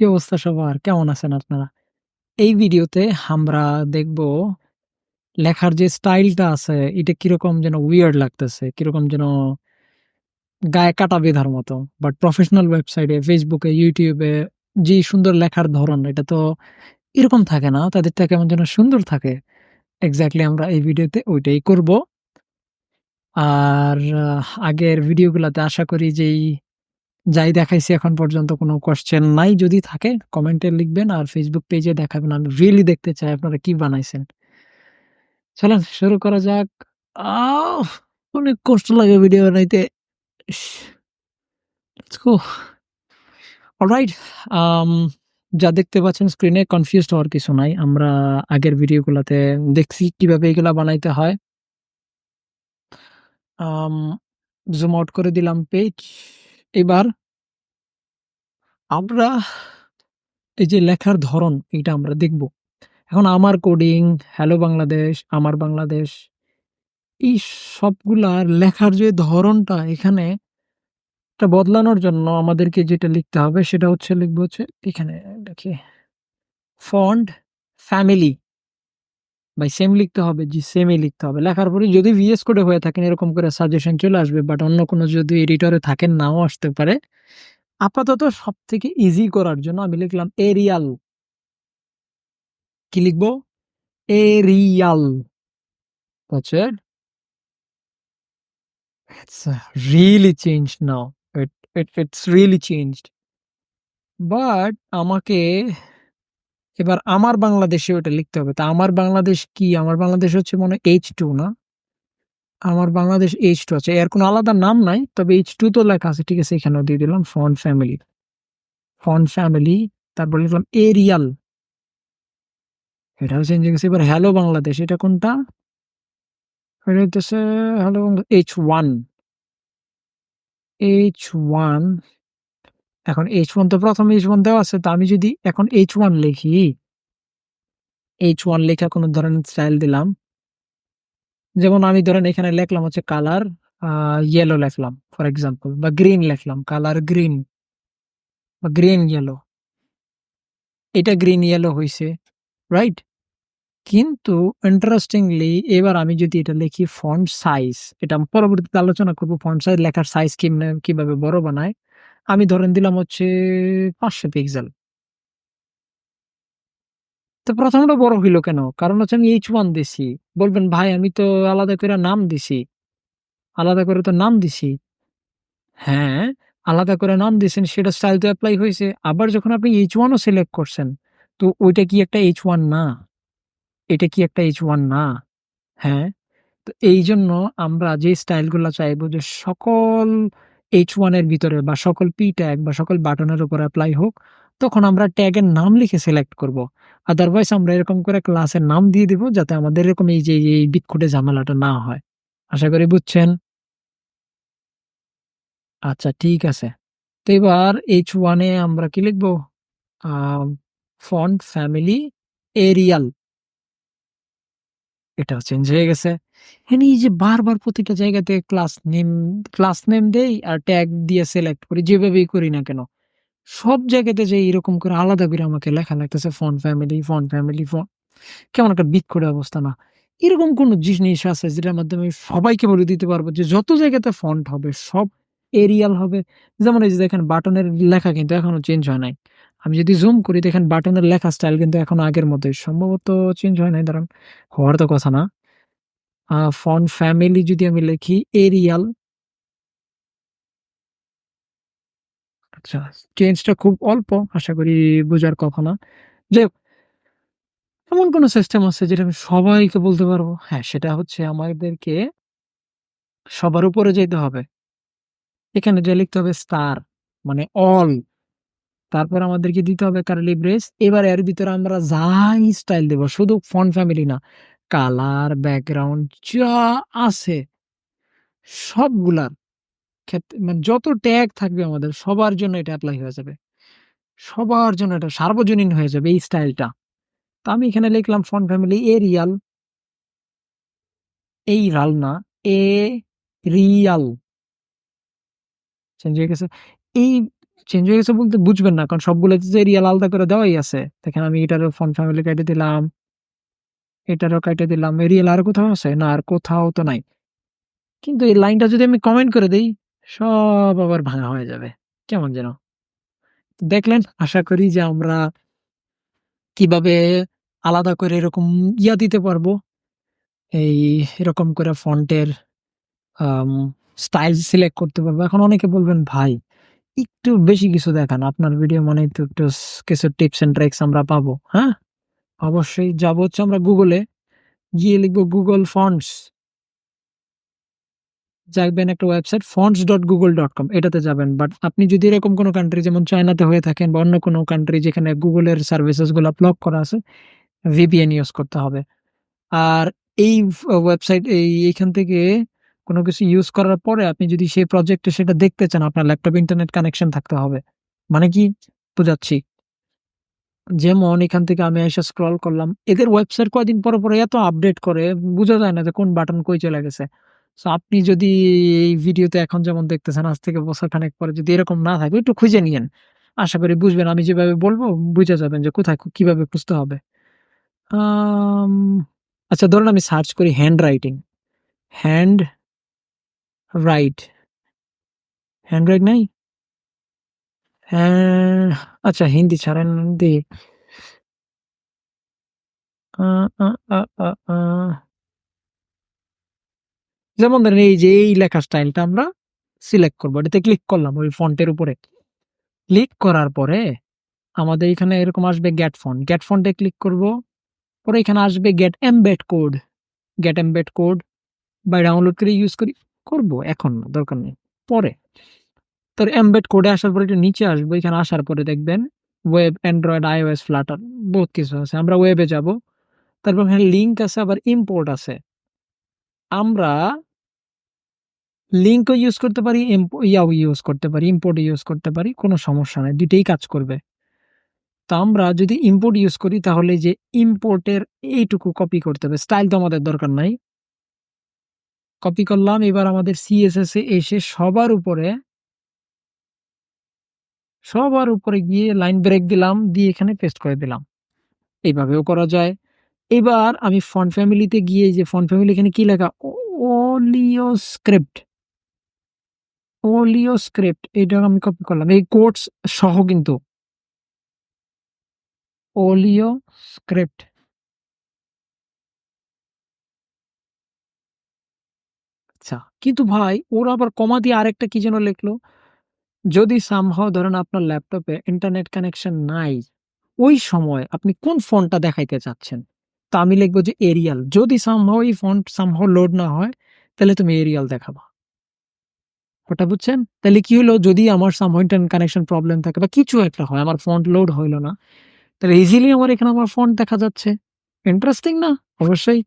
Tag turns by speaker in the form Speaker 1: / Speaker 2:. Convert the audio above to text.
Speaker 1: কি অবস্থা সবার? কেমন আছেন আপনারা? এই ভিডিওতে আমরা দেখব লেখার যে স্টাইলটা আছে এটা কীরকম যেন উইয়ার্ড লাগতেছে। কীরকম যেন গায়ে কাটা বেধার মতো। বাট প্রফেশনাল ওয়েবসাইটে, ফেসবুকে ইউটিউবে যে সুন্দর লেখার ধরন এটা তো এরকম থাকে না। তাদেরটা কেমন যেন সুন্দর থাকে। এক্স্যাক্টলি আমরা এই ভিডিওতে ওইটাই করব। আর আগের ভিডিওগুলাতে আশা করি যেই যাই দেখাইছি এখন পর্যন্ত কোনো কোয়েশ্চেন নাই। যদি থাকে কমেন্টে লিখবেন আর ফেসবুক পেজে দেখাবেন। আমি রিয়েলি দেখতে চাই আপনারা কি বানাইছেন। চলেন, শুরু করা যাক। অনেক কষ্ট লাগে ভিডিও বানাইতে। অলরাইট আম যা দেখতে পাচ্ছেন স্ক্রিনে কনফিউজড হওয়ার কিছু নাই। আমরা আগের ভিডিওগুলাতে দেখছি কীভাবে এগুলা বানাইতে হয়। জুম আউট করে দিলাম পেজ। এবার আমরা এই যে লেখার ধরন এটা আমরা দেখব। এখন আমার কোডিং, হ্যালো বাংলাদেশ, আমার বাংলাদেশ এই সবগুলার লেখার যে ধরনটা এখানে এটা বদলানোর জন্য আমাদেরকে যেটা লিখতে হবে সেটা হচ্ছে লিখব হচ্ছে এখানে দেখি ফন্ট ফ্যামিলি ভাই সেম লিখতে হবে জি সেমই লিখতে হবে। লেখার পরে যদি ভিএস কোডে হয়ে থাকেন এরকম করে সাজেশন চলে আসবে বাট অন্য কোনো যদি এডিটরে থাকেন নাও আসতে পারে। আপাতত সব থেকে ইজি করার জন্য আমি লিখলাম এরিয়াল। কি লিখব? এরিয়াল। বুঝছেন? It's uh, really changed now. It, it it's really changed. আমাকে এবার আমার বাংলাদেশে ওটা লিখতে হবে। তা আমার বাংলাদেশ কি? আমার বাংলাদেশ হচ্ছে মনে এইচ টু না? আমার বাংলাদেশ H2 আছে। এর কোনো আলাদা নাম নাই। তবে এইচ টু তো লেখা আছে। ঠিক আছে, এখানেও দিয়ে দিলাম ফন্ট ফ্যামিলি। ফন্ট ফ্যামিলি তারপর লিখলাম এরিয়াল। এটাও চেঞ্জ হয়ে গেছে। এবার হ্যালো বাংলাদেশ এটা কোনটা? এটা হ্যালো বাংলা H1 H1 এখন H1 তো ১ম H1 দেওয়া আছে। তো আমি যদি এখন এইচ ওয়ান লিখি এইচ ওয়ান লেখা কোনো ধরনের স্টাইল দিলাম। যেমন আমি ধরেন এখানে লিখলাম হচ্ছে কালার ইয়েলো লেখলাম ফর এক্সাম্পল বা গ্রিন লেখলাম কালার গ্রিন বা গ্রিন ইয়েলো। এটা গ্রিন ইয়েলো হয়েছে রাইট? কিন্তু ইন্টারেস্টিংলি এবার আমি যদি এটা লিখি ফন্ট সাইজ এটা আমি পরবর্তীতে আলোচনা করব ফন্ট সাইজ লেখার সাইজ কীভাবে বড় বানায়। আমি ধরেন দিলাম হচ্ছে ৫০০ পিক্সেল। তো ১ম টা বড় হইল কেন? কারণ হচ্ছে আমি H1 দিছি। বলবেন ভাই আমি তো আলাদা করে নাম দিছি। আলাদা করে তো নাম দিছি। হ্যাঁ, আলাদা করে নাম দিছেন সেটা স্টাইল তো এপ্লাই হইছে। আবার যখন আপনি H1 ও সিলেক্ট করছেন, তো ওইটা কি একটা H1 না? এটা কি একটা H1 না? হ্যাঁ? তো এই জন্য আমরা যে স্টাইলগুলা চাইব যে সকল H1 এর ভিতরে বা সকল পি ট্যাগ বা সকল বাটনের উপর অ্যাপ্লাই হোক, তখন আমরা ট্যাগের নাম লিখে সিলেক্ট করব। আদারওয়াইজ আমরা এরকম করে ক্লাসের নাম দিয়ে দিব যাতে আমাদের এরকম এই যে, এই বিটকোডে ঝামেলাটা না হয়। আশা করি বুঝছেন? আচ্ছা ঠিক আছে। তো এবার এইচ ওয়ানে আমরা কি লিখব? Font family Arial. এটাও চেঞ্জ হয়ে গেছে। এখানে এই যে বারবার প্রতিটা জায়গাতে ক্লাস নেম ক্লাস নেম দেই আর ট্যাগ দিয়ে সিলেক্ট করি, যেভাবেই করি না কেন। সব জায়গাতে যে এরকম করে আলাদা করে আমাকে লেখা লাগতেছে font family, font family, font কেমন একটা বিটখোড়ে অবস্থা না? এরকম কোনো জিনিস আছে যেটার মাধ্যমে আমি সবাইকে বলে দিতে পারব যে যত জায়গাতে ফন্ট হবে সব এরিয়াল হবে। যেমন এই যে দেখেন বাটনের লেখা কিন্তু এখনও চেঞ্জ হয় নাই। আমি যদি জুম করি দেখেন বাটনের লেখা স্টাইল কিন্তু এখনও আগের মতোই। সম্ভবত চেঞ্জ হয় নাই দাঁড়ান। হওয়ার তো কথা না। আ ফন্ট ফ্যামিলি যদি আমি লিখি এরিয়াল আচ্ছা চেঞ্জটা খুব অল্প। আশা করি বোঝার কথা না। হোক এমন কোনো সিস্টেম আছে যেটা আমি সবাইকে বলতে পারব? হ্যাঁ, সেটা হচ্ছে আমাদেরকে সবার উপরে যেতে হবে। এখানে যেয়ে লিখতে হবে স্টার মানে অল। তারপর আমাদেরকে দিতে হবে কার্লি ব্রেস। এবার এর ভিতরে আমরা যাই স্টাইল দেব শুধু ফন্ট ফ্যামিলি না। কালার, ব্যাকগ্রাউন্ড যা আছে সবগুলার ক্ষেত্রে মানে যত ট্যাগ থাকবে আমাদের সবার জন্য এটা অ্যাপ্লাই হয়ে যাবে। সবার জন্য এটা সার্বজনীন হয়ে যাবে এই স্টাইলটা। তো আমি এখানে লিখলাম ফন্ট ফ্যামিলি এরিয়াল। এইরাল না, এ রিয়াল চেঞ্জ হয়ে গেছে। এই চেঞ্জ হয়ে গেছে বলতে বুঝবেন না। কারণ সবগুলো যে রিয়াল আলাদা করে দেওয়াই আছে। দেখেন আমি এটারও ফন্ট ফ্যামিলি কেটে দিলাম। এটারও কেটে দিলাম। এরিয়াল আর কোথাও আছে? না আর কোথাও তো নাই। কিন্তু এই লাইনটা যদি আমি কমেন্ট করে দেই, সব আবার ভাঙা হয়ে যাবে। কেমন যেন? দেখলেন? আশা করি যে আমরা কীভাবে আলাদা করে এরকম ইয়া দিতে পারব। এই এরকম করে ফন্টের স্টাইল সিলেক্ট করতে পারব। এখন অনেকে বলবেন, "ভাই একটু বেশি কিছু দেখান। আপনার ভিডিও মানে তো একটু কিছু টিপস অ্যান্ড ট্রিকস আমরা পাবো।" হ্যাঁ? অবশ্যই যাব হচ্ছে আমরা গুগলে গিয়ে লিখব গুগল Fonts। যাবেন একটা ওয়েবসাইট fonts.google.com এটাতে যাবেন। বাট আপনি যদি এরকম কোনো কান্ট্রি যেমন চায়নাতে হয়ে থাকেন বা অন্য কোনো কান্ট্রি যেখানে Google এর সার্ভিসেসগুলা ব্লক করা আছে, VPN ইউজ করতে হবে। আর এই ওয়েবসাইট এই এইখান থেকে কোনো কিছু ইউজ করার পরে আপনি যদি সেই প্রজেক্টে সেটা দেখতে চান, আপনার ল্যাপটপ ইন্টারনেট কানেকশন থাকতে হবে। মানে কি? বুঝাচ্ছি। যেমন এখান থেকে আমি এসে স্ক্রল করলাম। এদের ওয়েবসাইট কয়দিন পর পরে এত আপডেট করে বোঝা যায় না যে কোন বাটন কই চলে গেছে। সো আপনি যদি এই ভিডিওতে এখন যেমন দেখতেছেন আজ থেকে বছরখানেক পরে যদি এরকম না থাকে একটু খুঁজে নিয়েন। আশা করি বুঝবেন। আমি যেভাবে বলব বুঝে যাবেন যে কোথায় কীভাবে খুঁজতে হবে। আচ্ছা ধরুন আমি সার্চ করি handwriting. Hand write. Hand write নাই? হ্যাঁ, আচ্ছা হিন্দি ছাড়েন হিন্দি। যেমন ধরেন এই যে এই লেখার স্টাইলটা আমরা সিলেক্ট করব এটাতে ক্লিক করলাম ওই ফন্টের উপরে। ক্লিক করার পরে আমাদের এখানে এরকম আসবে গ্যাট ফন্ট। গ্যাট ফন্টে ক্লিক করব। পরে এখানে আসবে get embed code. Get embed code বা ডাউনলোড করে ইউজ করি করব এখন দরকার নেই। পরে। তোর এমবেড কোডে আসার পরে একটু নিচে আসব। এখানে আসার পরে দেখবেন ওয়েব, অ্যান্ড্রয়েড, iOS, ফ্লাটার বহুত কিছু আছে। আমরা ওয়েবে যাব তারপর এখানে লিঙ্ক আছে আবার ইম্পোর্ট আছে। আমরা লিঙ্কও ইউজ করতে পারি, ইয়াও ইউজ করতে পারি, ইম্পোর্ট ইউজ করতে পারি। কোনো সমস্যা নাই। ২ টাই কাজ করবে। তো আমরা যদি ইম্পোর্ট ইউজ করি তাহলে যে ইম্পোর্টের এইটুকু কপি করতে হবে। স্টাইল তো আমাদের দরকার নাই। কপি করলাম। এবার আমাদের CSS এ এসে সবার উপরে সবার উপরে গিয়ে লাইন ব্রেক দিলাম, দিয়ে এখানে পেস্ট করে দিলাম। এইভাবেও করা যায়। এবার আমি ফন্ট ফ্যামিলিতে গিয়ে যে ফন্ট ফ্যামিলি এখানে কি লেখা? ওলিও স্ক্রিপ্ট। ওলিও স্ক্রিপ্ট এটা আমি কপি করলাম। এই কোটস সহ কিন্তু। Oleo script. আচ্ছা। কিন্তু ভাই ওরা আবার কমা দিয়ে আরেকটা কি যেন লিখলো? যদি সামহাউ ধরেন আপনার ল্যাপটপে ইন্টারনেট কানেকশন নাই, ওই সময় আপনি কোন ফোনটা দেখাইতে চাচ্ছেন? তা আমি লিখব যে এরিয়াল। যদি সামহাউ এই ফন্ট সামহাউ লোড না হয়, তাহলে তুমি এরিয়াল দেখাবা। ওটা বুঝছেন? তাহলে কি হলো? যদি আমার সাম ইন্টারনেট কানেকশন প্রবলেম থাকে বা কিছু একটা হয়, আমার ফন্ট লোড হইল না, তাহলে ইজিলি আমার এখানে আমার ফন্ট দেখা যাচ্ছে। ইন্টারেস্টিং না? অবশ্যই।